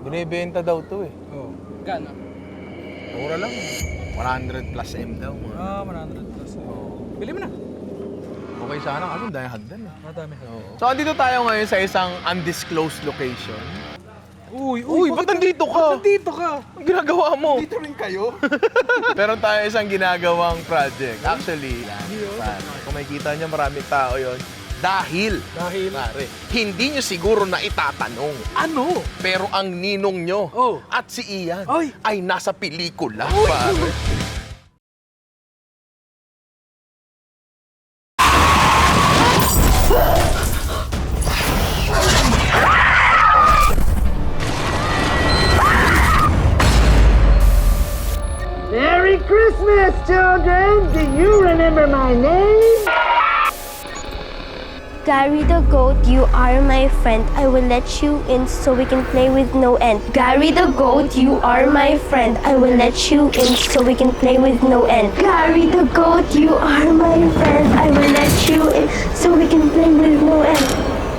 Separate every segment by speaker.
Speaker 1: Binibenta daw to eh.
Speaker 2: Oh. Gano?
Speaker 1: Mura lang. 100 plus M daw.
Speaker 2: Ah, 100 plus. Bili mo na.
Speaker 1: Okay sana kasi dahil hagdan eh.
Speaker 2: Madami.
Speaker 1: So, andito tayo ngayon sa isang undisclosed location.
Speaker 2: Uy,
Speaker 1: Uy, ba't nandito ka?
Speaker 2: Ba't nandito ka?
Speaker 1: Ang ginagawa mo?
Speaker 3: Dito rin kayo?
Speaker 1: Meron tayo isang ginagawang project. Actually, pan, kung makikita nyo marami tao yon dahil,
Speaker 2: Dahil?
Speaker 1: pare, hindi nyo siguro na itatanong.
Speaker 2: Ano?
Speaker 1: Pero ang ninong nyo
Speaker 2: Oh.
Speaker 1: at si Ian
Speaker 2: Oy.
Speaker 1: ay nasa pelikula, pare.
Speaker 4: Gary the goat, you are my friend. I will let you in so we can play with no end. Gary the goat, you are my friend. I will let you in so we can play with no end. Gary the goat, you are my friend. I will let you in so we can play with no end.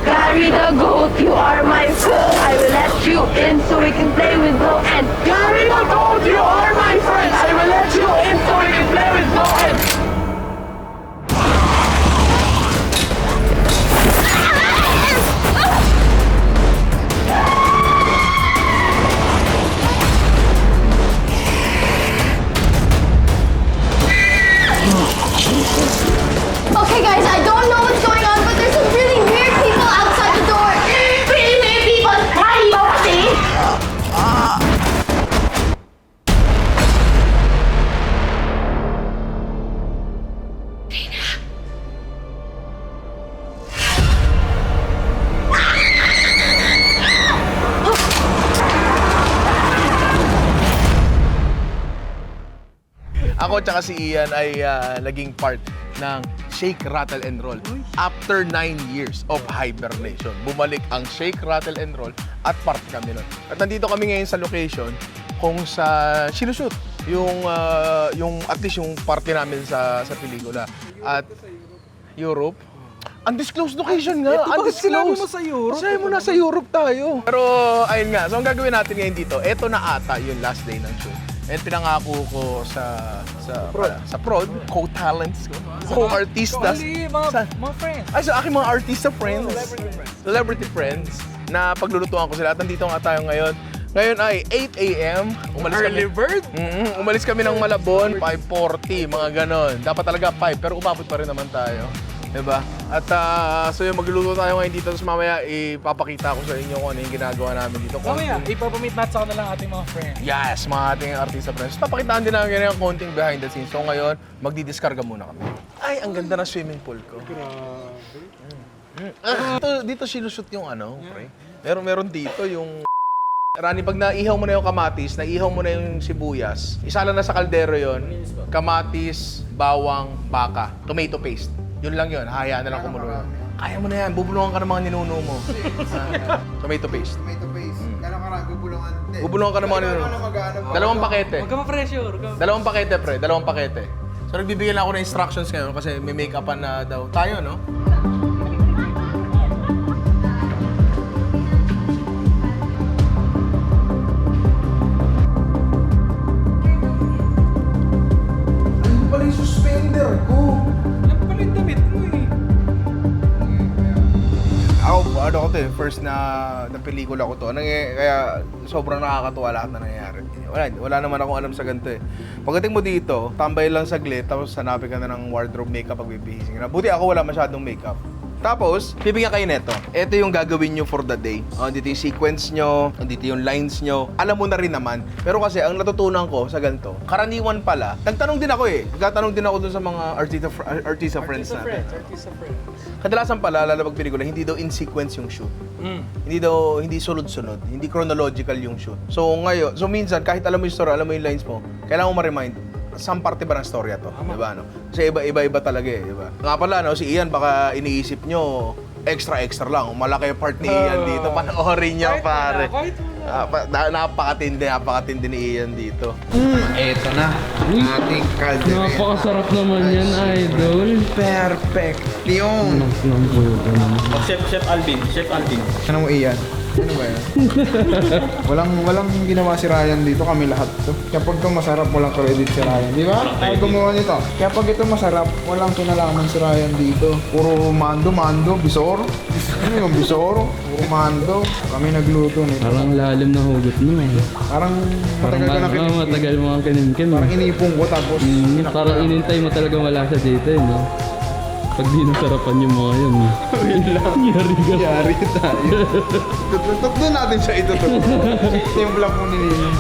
Speaker 4: Gary the goat, you are my friend. I will let you in so we can play with no end. Gary the goat, you are my friend. I will let you in so we can play with no end.
Speaker 1: Ako tsaka si Ian ay ah, naging part ng Shake, Rattle, and Roll after 9 years of hibernation. Bumalik ang Shake, Rattle, and Roll at part kami nun. At nandito kami ngayon sa location kung sa sinushoot yung ah, yung at least yung party namin sa sa pelikula at Europe. Undisclosed location nga.
Speaker 2: Di ba sinabi mo sa Europe?
Speaker 1: Sinabi mo na sa Europe tayo. Pero ayun nga, so ang gagawin natin ngayon dito, eto na ata yung last day ng shoot. And pinangako ko sa sa prod, sa prod co-talents ko, co-artistas.
Speaker 2: Hindi, mga,
Speaker 1: Sa-
Speaker 2: mga friends.
Speaker 1: ay, sa aking mga artista friends. Celebrity friends. na paglulutuan ko sila. At nandito nga tayo ngayon. Ngayon ay 8 a.m. Umalis
Speaker 2: Early
Speaker 1: kami.
Speaker 2: bird?
Speaker 1: Mm, umalis kami ng Malabon, 5.40, mga ganon. Dapat talaga 5, pero umabot pa rin naman tayo. Diba? At ah, so yung magluluto tayo ngayon dito, tapos mamaya ipapakita ko sa inyo kung ano yung ginagawa namin dito.
Speaker 2: Mamaya,
Speaker 1: Konting-
Speaker 2: ipapamit natin sa kanila ating mga friends.
Speaker 1: Yes, mga ating artista friends. Papakitaan din namin yung konting behind the scenes. So ngayon, magdidiskarga muna kami. Ay, ang ganda ng swimming pool ko. Mm. Ah, dito, dito sinushoot yung ano, pre. Meron, meron dito yung... Rani, pag naihaw mo na yung kamatis, naihaw mo na yung sibuyas, isa lang na sa kaldero yon kamatis, bawang, baka, tomato paste. Yun lang yun, hayaan na lang kumulo yun. Kaya mo na yan, bubulungan ka ng mga ninuno mo. Tomato paste.
Speaker 3: Tomato paste. Gano'ng karami? Bubulungan din.
Speaker 1: Bubulungan ka ng mga ninuno. Dalawang pakete.
Speaker 2: Huwag ka ma-pressure.
Speaker 1: Dalawang pakete, pre. Dalawang pakete. So, nagbibigyan lang ako ng instructions ngayon kasi may make-upan na daw tayo, no? First na, na pelikula ko to. Nangy- kaya sobrang nakakatuwa lahat na nangyayari. Wala, wala naman akong alam sa ganito eh. Pagdating mo dito, tambay lang saglit, tapos hanapin ka na ng wardrobe makeup pag bibihising na. Buti ako wala masyadong makeup. Tapos, bibigyan kayo neto. Ito yung gagawin nyo for the day. Oh, dito yung sequence nyo, dito yung lines nyo. Alam mo na rin naman. Pero kasi, ang natutunan ko sa ganito, karaniwan pala, nagtanong din ako eh. Nagtatanong din ako dun sa mga artista, fr- artista friends
Speaker 2: Artista
Speaker 1: natin.
Speaker 2: friends, artista friends.
Speaker 1: Kadalasan pala, lalo pag pelikula, hindi daw in sequence yung shoot.
Speaker 2: Mm.
Speaker 1: Hindi daw, hindi sunod-sunod. Hindi chronological yung shoot. So ngayon, so minsan, kahit alam mo yung story, alam mo yung lines mo, kailangan mo ma-remind, saan parte ba ng storya to? Di ba, no? Kasi iba-iba talaga eh, di ba? Nga pala, no, si Ian, baka iniisip nyo, extra-extra lang. Malaki yung part ni Ian dito. Panoorin niyo,
Speaker 2: Kahit
Speaker 1: pare.
Speaker 2: wala, kahit wala.
Speaker 1: Ah, na- napakatindi, napakatindi ni Ian dito.
Speaker 3: Eto na. Ating caldereta.
Speaker 5: Napakasarap naman yan, idol.
Speaker 3: Perfect. Yun.
Speaker 6: Chef Chef Alvin, Chef Alvin.
Speaker 3: Ano mo iyan? Ano ba yan? walang walang ginawa si Ryan dito, kami lahat to. Kapag ito masarap, walang credit si Ryan. Di ba? Tayo gumawa nito. Kapag ito masarap, walang kinalaman si Ryan dito. Puro mando, mando, bisor. Ano yung bisor? Puro mando. Kami nagluto nito.
Speaker 5: Parang lalim na hugot mo eh.
Speaker 3: Parang
Speaker 5: Parang
Speaker 3: matagal ko na
Speaker 5: ma- matagal mo ang kinimkim.
Speaker 3: Parang
Speaker 5: eh.
Speaker 3: inipong ko tapos
Speaker 5: Mm, parang inintay mo talaga wala siya dito eh, no? Pag di nasarapan yung mga yun. eh.
Speaker 3: Yun lang.
Speaker 5: Yari ka.
Speaker 3: Yari tayo. Tututok doon natin siya itututok. Ito yung vlog mo ni Ninong.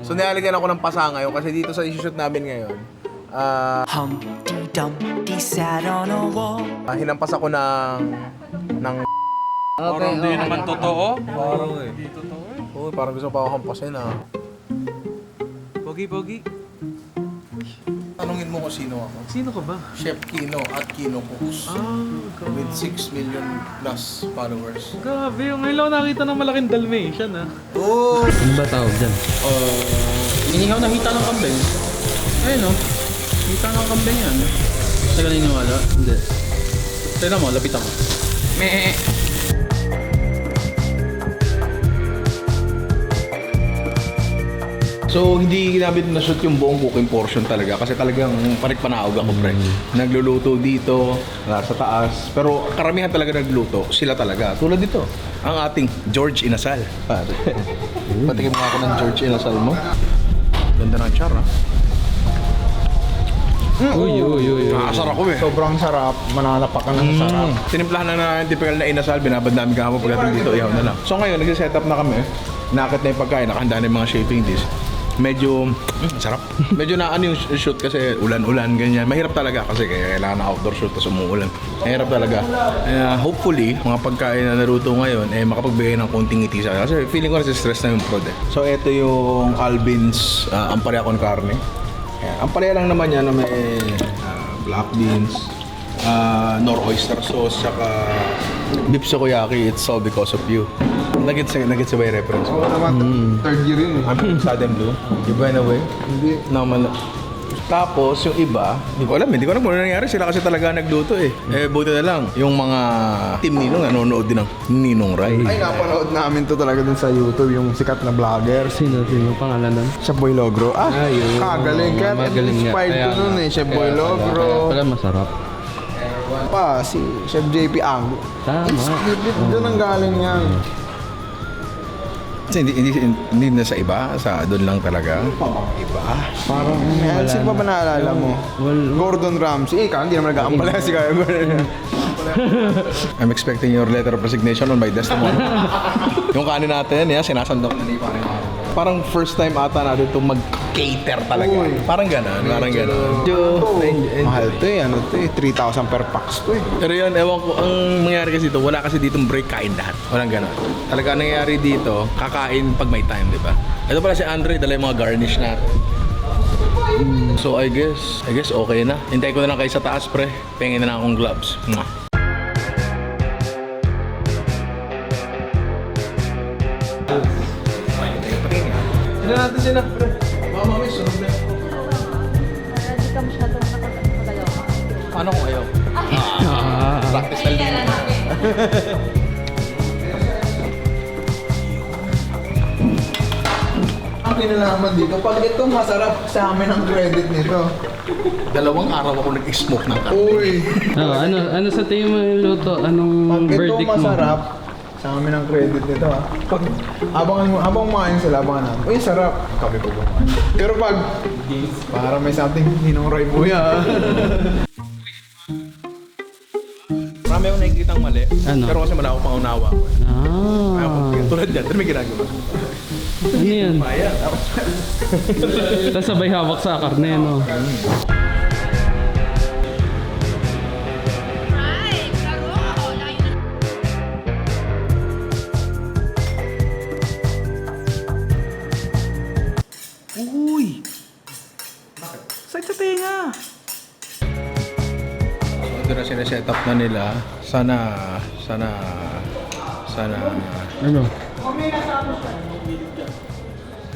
Speaker 1: So nilalagyan ako ng pasa ngayon kasi dito sa isushoot namin ngayon, ah
Speaker 6: Humpty Dumpty sat on a wall.
Speaker 1: ah, hinampas ako ng ng
Speaker 2: Parang hindi naman totoo.
Speaker 1: parang eh. Hindi totoo eh. Oo, parang gusto pa ako hampasin ah.
Speaker 2: Pogi, pogi.
Speaker 1: Tanungin mo kung sino ako.
Speaker 2: Sino ka ba?
Speaker 1: Chef Kino at Kino Cooks.
Speaker 2: Ah,
Speaker 1: With 6 million plus followers.
Speaker 2: grabe. Yung ngayon lang nakita ng malaking Dalmatian ah.
Speaker 1: Oh!
Speaker 5: Ano ba tawag dyan?
Speaker 7: Inihaw na hita ng kambing. Ayun o. Hita ng kambing yan. Sa ka naniniwala? Hindi. Tignan mo, lapitan mo. Meh.
Speaker 1: So, hindi namin na-shoot yung buong cooking portion talaga kasi talagang panik panaog ako, pre. Nagluluto dito, nasa taas. Pero karamihan talaga nagluto, sila talaga. Tulad dito, ang ating George Inasal. Pare. Patikim nga ako ng George Inasal mo. Ganda ng char, ha?
Speaker 5: Uy, uy, uy, uy.
Speaker 1: Nakasar ako eh.
Speaker 3: Sobrang sarap. Mananapakan ng sarap.
Speaker 1: Tinimplahan na namin typical na inasal, binabad namin kahapon pagdating dito, ihaw na lang. So ngayon, nag-set up na kami. Nakit na yung pagkain, nakahanda na yung mga shaping dish. Medyo, mm, sarap. Medyo na ano yung shoot kasi ulan-ulan, ganyan. Mahirap talaga kasi kailangan na outdoor shoot tapos umuulan. Mahirap talaga. Uh, hopefully, mga pagkain na naruto ngayon, eh makapagbigay ng konting ngiti sa akin. Kasi feeling ko na stress na yung prod eh. So ito yung Alvin's uh, Ampalaya con Carne. Ayan. Ang palaya lang naman yan na may ah, black beans, ah, nor oyster sauce, saka beef sukiyaki. It's all because of you. Nagets nagets yung reference
Speaker 3: Oo naman, third year yun eh.
Speaker 1: I'm sudden blue. Iba in a way.
Speaker 3: Hindi.
Speaker 1: Naman. Tapos yung iba, hindi ko alam, hindi ko alam kung ano nangyari. Sila kasi talaga nagluto eh. Eh, buti na lang. Yung mga team Ninong nanonood din ng Ninong Rai.
Speaker 3: Ay, napanood namin to talaga dun sa YouTube, yung sikat na vlogger.
Speaker 5: Sino, sino pangalan nun?
Speaker 3: Chef Boy Logro. Ah,
Speaker 5: Ah, yun.
Speaker 3: kagaling. Kaya
Speaker 5: Magaling nga.
Speaker 3: inspired
Speaker 5: Kaya
Speaker 3: ko nun
Speaker 5: nga.
Speaker 3: eh, Chef
Speaker 5: Kaya
Speaker 3: Boy
Speaker 5: pala-
Speaker 3: Logro.
Speaker 5: Kaya pala masarap.
Speaker 3: Pa, si Chef JP Ang.
Speaker 5: Tama.
Speaker 3: Split doon ang galing yan.
Speaker 1: Kasi hindi, hindi, hindi na sa iba, sa doon lang talaga. Iba.
Speaker 3: Parang, may sino pa ba naalala mo?
Speaker 5: Well,
Speaker 3: Gordon Ramsay. Ikaw, hindi naman nag-aampala si Kaya Gordon.
Speaker 1: I'm expecting your letter of resignation on my testimony. yung kanin natin, yan, sinasandok na ni. Parang first time ata natin itong mag-cater talaga.
Speaker 3: Uy.
Speaker 1: Parang gano'n, parang gano'n.
Speaker 3: Mahal to eh, ano to eh, 3,000 per packs to eh.
Speaker 1: Pero yun, ewan ko, ang mangyari kasi dito, wala kasi ditong break kain lahat. Walang gano'n. Talaga ang nangyayari dito, kakain pag may time, di ba? Ito pala si Andre, dala yung mga garnish natin. So I guess, I guess okay na. Hintay ko na lang kayo sa taas, pre. Pengin na lang akong gloves. Mwah.
Speaker 3: Kinalaman dito, pag ito masarap sa amin ang credit nito.
Speaker 1: Dalawang araw ako nag-smoke ng karne.
Speaker 3: Uy!
Speaker 5: ano, ano, ano sa tingin mo yung luto? Anong
Speaker 3: Pag ito
Speaker 5: verdict mo?
Speaker 3: masarap, sa amin ang credit nito ha. Pag habang habang kumain sila, abangan namin. Uy, sarap. Kami po kumain. Pero pag para may something ninong Ray Buya.
Speaker 1: Marami akong nakikita mali.
Speaker 5: Ano?
Speaker 1: Pero kasi wala akong pangunawa ko. eh. Ayaw ko.
Speaker 5: Ah,
Speaker 1: Tulad yan, pero may ginagawa.
Speaker 5: Ano yan?
Speaker 1: Tapos
Speaker 5: sabay hawak sa karne, no?
Speaker 2: Uy! Sakit sa tenga!
Speaker 1: So, ito na sineset up na nila. Sana, sana, sana,
Speaker 5: Ano?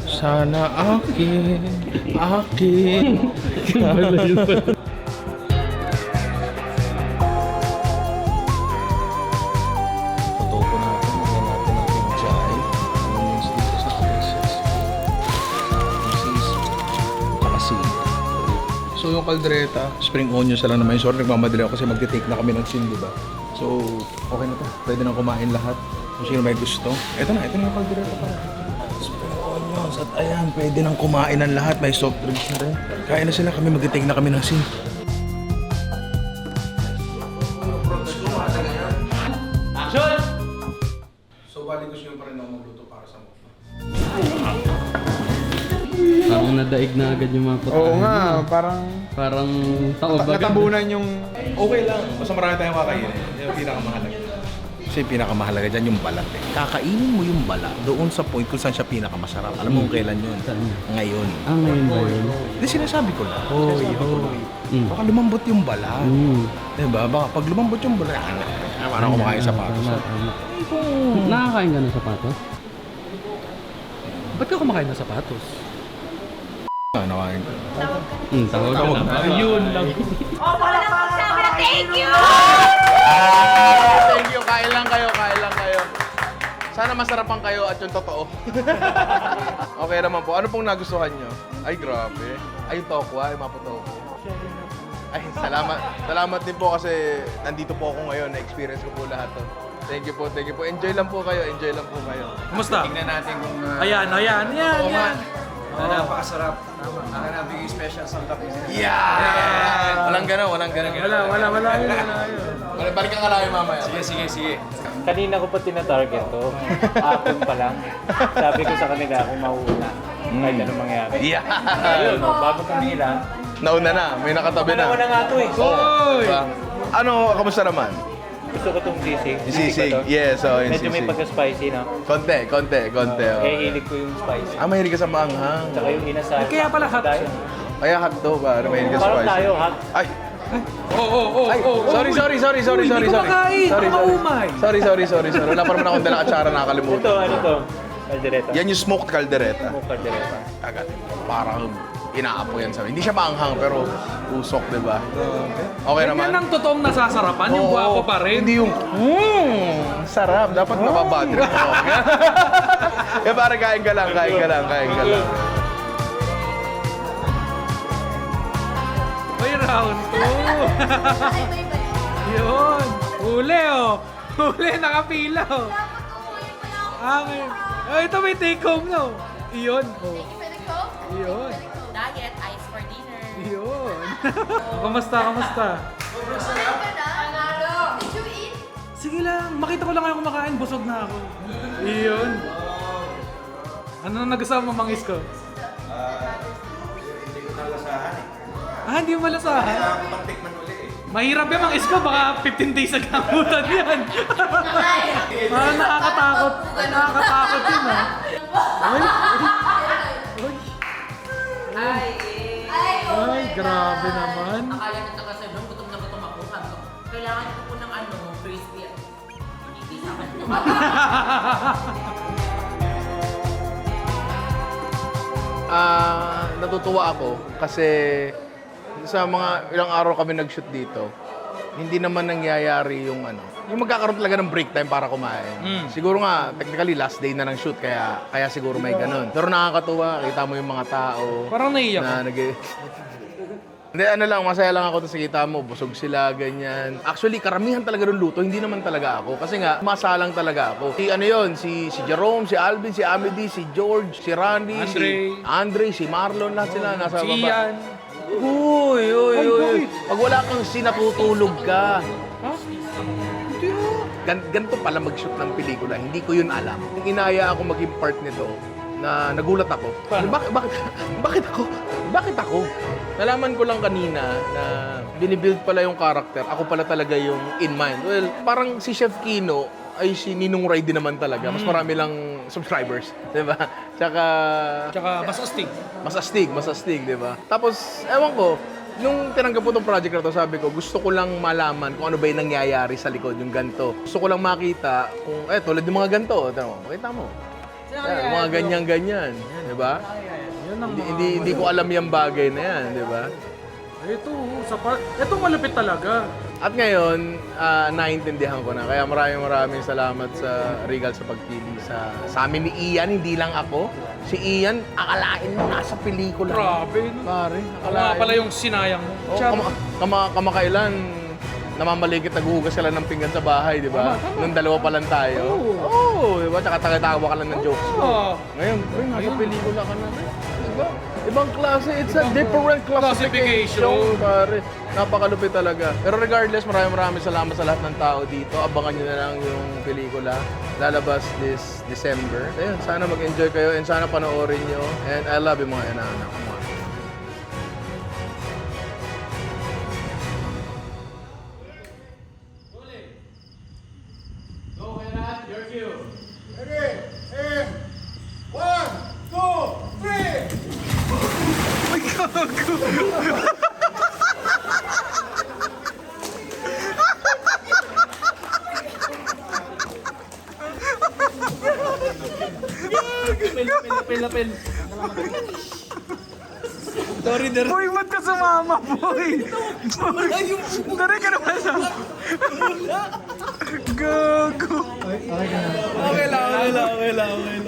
Speaker 1: Sana akin, akin. So yung kaldereta, spring onions na lang naman. Sorry, nagmamadali ako kasi magte-take na kami ng sin, di ba? So, okay na to. Pwede na kumain lahat. Kung sino may gusto. Ito na, ito na yung kaldereta pa. Onions. At ayan, pwede nang kumain ng lahat. May soft drinks na rin. Kain na sila kami, magte-take na kami ng scene. So, bali gusto nyo pa rin ako magluto para sa mukha.
Speaker 5: Parang nadaig na agad yung mga putahe.
Speaker 3: Oo nga, parang
Speaker 5: Parang taob agad.
Speaker 3: natabunan yung...
Speaker 1: Okay lang. Basta marami tayong kakainin. Yan yung pinakamahalaga. Kasi yung pinakamahalaga dyan yung balat eh. Kakainin mo yung balat doon sa point kung saan siya pinakamasarap. Alam mo kung kailan yun?
Speaker 5: Saan?
Speaker 1: Ngayon.
Speaker 5: Ah, ngayon ba yun?
Speaker 1: Hindi sinasabi ko lang. Hoy, hoy.
Speaker 5: Mm.
Speaker 1: Baka lumambot yung balat.
Speaker 5: Mm.
Speaker 1: Diba? Baka pag lumambot yung balat, ah, parang kumakain sa patos.
Speaker 5: Tama, tama. Nakakain ka ng sapatos?
Speaker 2: Ba't ka kumakain ng sapatos?
Speaker 1: Ah, nakain ko.
Speaker 5: Hmm, tawag ka na.
Speaker 2: Ayun lang.
Speaker 4: Thank you!
Speaker 1: Thank you. Kain lang kayo, kain lang kayo. Sana masarapan kayo at yung totoo. okay naman po. Ano pong nagustuhan nyo? Ay, grabe. Ay, yung tokwa, yung mapotoko. Ay, salamat. Salamat din po kasi nandito po ako ngayon. Na-experience ko po lahat to. Thank you po, thank you po. Enjoy lang po kayo, enjoy lang po kayo.
Speaker 2: Kumusta?
Speaker 1: Tingnan natin kung... uh,
Speaker 2: Ayan, ayan, ayan,
Speaker 1: Oo nga.
Speaker 2: ayan.
Speaker 8: Napakasarap. Akin na bigay special sa tapis.
Speaker 1: Yeah! Walang gano'n, walang gano'n.
Speaker 2: Wala, wala, wala yun, wala yun.
Speaker 1: Balik- Balik ka layo mamaya.
Speaker 8: Sige, sige, sige.
Speaker 9: Kanina ko pa tina-target to. Hapon pa lang. Sabi ko sa kanila kung mauuna. Kahit anong mangyari.
Speaker 1: Yeah!
Speaker 9: Ayun, no, bago pumila.
Speaker 1: Nauna na, may nakatabi na.
Speaker 9: Wala na nga to eh.
Speaker 1: Hoy! Ano, kamusta naman?
Speaker 9: Gusto ko tong sisig.
Speaker 1: Sisig, yes, oh, yung
Speaker 9: Medyo may
Speaker 1: sisig.
Speaker 9: pagka-spicy, no?
Speaker 1: Konti, konti, konti. oh.
Speaker 9: Eh, hilig ko yung spicy.
Speaker 1: Ah, mahilig ka sa maanghang.
Speaker 9: Tsaka yung inasal.
Speaker 2: Kaya pala hot.
Speaker 1: Kaya hotdog ba? Mahilig ka sa
Speaker 9: Parang
Speaker 1: spicy.
Speaker 9: tayo, hot.
Speaker 1: Ay!
Speaker 2: Oo, oo, oo,
Speaker 1: Ay!
Speaker 2: oo.
Speaker 1: Sorry, sorry, sorry, sorry,
Speaker 2: Uy,
Speaker 1: sorry,
Speaker 2: hindi ko
Speaker 1: sorry.
Speaker 2: makain.
Speaker 1: Sorry,
Speaker 2: Baka
Speaker 1: sorry.
Speaker 2: maumay.
Speaker 1: Sorry, sorry, sorry, sorry. Wala pa naman akong dalang atsara nakakalimutan.
Speaker 9: Ito, ano to? Caldereta.
Speaker 1: Yan yung smoked caldereta.
Speaker 9: Oh, caldereta.
Speaker 1: Agad. Parang inaapo yan sa Hindi siya maanghang, pero usok, di ba? Okay naman.
Speaker 2: Yan ang totoong nasasarapan, yung
Speaker 1: Oo,
Speaker 2: gwapo pa rin.
Speaker 1: Hindi yung, mmm, sarap. Dapat mababad rin ako. Kaya parang kain ka lang, kain ka lang, kain ka lang.
Speaker 2: Round 2. Yun. Huli, oh. Huli, nakapila, oh. Ah, ngayon. Oh, ito may take home, no? Iyon, oh. Iyon.
Speaker 10: Diet, ice for dinner.
Speaker 2: Iyon. kamusta, kamusta?
Speaker 4: Did you eat?
Speaker 2: Sige lang, makita ko lang kayo kumakain, busog na ako. Iyon. Ano na nagustuhan mo, mangis ko? Ah, hindi mo malasahan? Mahirap yan, mangis ko. Baka 15 days nagkakutan yan. Parang nakakatakot. Nakakatakot yun, ah. Ay, ay, ay, grabe naman.
Speaker 10: Akala ko taga sa loob, gutom na gutom ako. Sabi ko, Kailangan ko po ng ano, crispy. Hindi sa akin.
Speaker 1: Ah, natutuwa ako kasi sa mga ilang araw kami nag-shoot dito, hindi naman nangyayari yung ano, yung magkakaroon talaga ng break time para kumain. Siguro nga, technically last day na ng shoot, kaya kaya siguro may ganun. Pero nakakatuwa, kita mo yung mga tao
Speaker 2: Parang naiyak
Speaker 1: na nag Hindi, ano lang, masaya lang ako sa kita mo. Busog sila, ganyan. Actually, karamihan talaga ng luto, hindi naman talaga ako. Kasi nga, masalang talaga ako. Si ano yon si, si Jerome, si Alvin, si Amity, si George, si Randy,
Speaker 2: Andre.
Speaker 1: si Andre, si Marlon, lahat sila nasa
Speaker 2: Si
Speaker 1: baba. Uy, uy, uy, uy. Pag wala kang sinatutulog ka. Gan ganito pala mag-shoot ng pelikula. Hindi ko yun alam. Nung inaya ako maging part nito, na nagulat ako. Bakit, bakit, bakit ako? Bakit ako? Nalaman ko lang kanina na binibuild pala yung character. Ako pala talaga yung in mind. Well, parang si Chef Kino ay si Ninong Ray din naman talaga. Mas marami lang subscribers, 'di ba? Tsaka
Speaker 2: Tsaka mas astig.
Speaker 1: mas astig, mas astig, di ba? Tapos, ewan ko, nung tinanggap ko tong project na to, sabi ko, gusto ko lang malaman kung ano ba yung nangyayari sa likod, yung ganto. Gusto ko lang makita kung, eh, tulad yung mga ganto, tama mo, makita mo. Yan, mga ganyan-ganyan, di ba? Hindi, hindi, hindi ko alam yung bagay na yan, di ba?
Speaker 2: Ito, sa par... Ito malupit talaga.
Speaker 1: At ngayon, ah, naintindihan ko na. Kaya maraming maraming salamat sa Regal sa pagpili sa, sa amin ni Ian, hindi lang ako. Si Ian, akalain mo nasa pelikula.
Speaker 2: Grabe?
Speaker 1: Pare,
Speaker 2: Ako nga pala yung sinayang mo.
Speaker 1: Oh, kama, kama, kamakailan, namamaligit naghuhugas ka lang ng pinggan sa bahay, di ba? Nung dalawa pa lang tayo. Oo, oh, di ba? Tsaka taga-tawa ka lang ng jokes.
Speaker 2: Oo.
Speaker 1: Ngayon, uy, nasa pelikula ka na. Ba? Ibang klase, it's a different classification.
Speaker 2: Classification.
Speaker 1: Pare, napakalupit talaga. Pero regardless, maraming maraming salamat sa lahat ng tao dito. Abangan nyo na lang yung pelikula. Lalabas this December. Ayun, sana mag-enjoy kayo and sana panoorin nyo. And I love you mga inaanak.
Speaker 2: Gago.
Speaker 1: Okay lang, okay lang, okay lang, okay.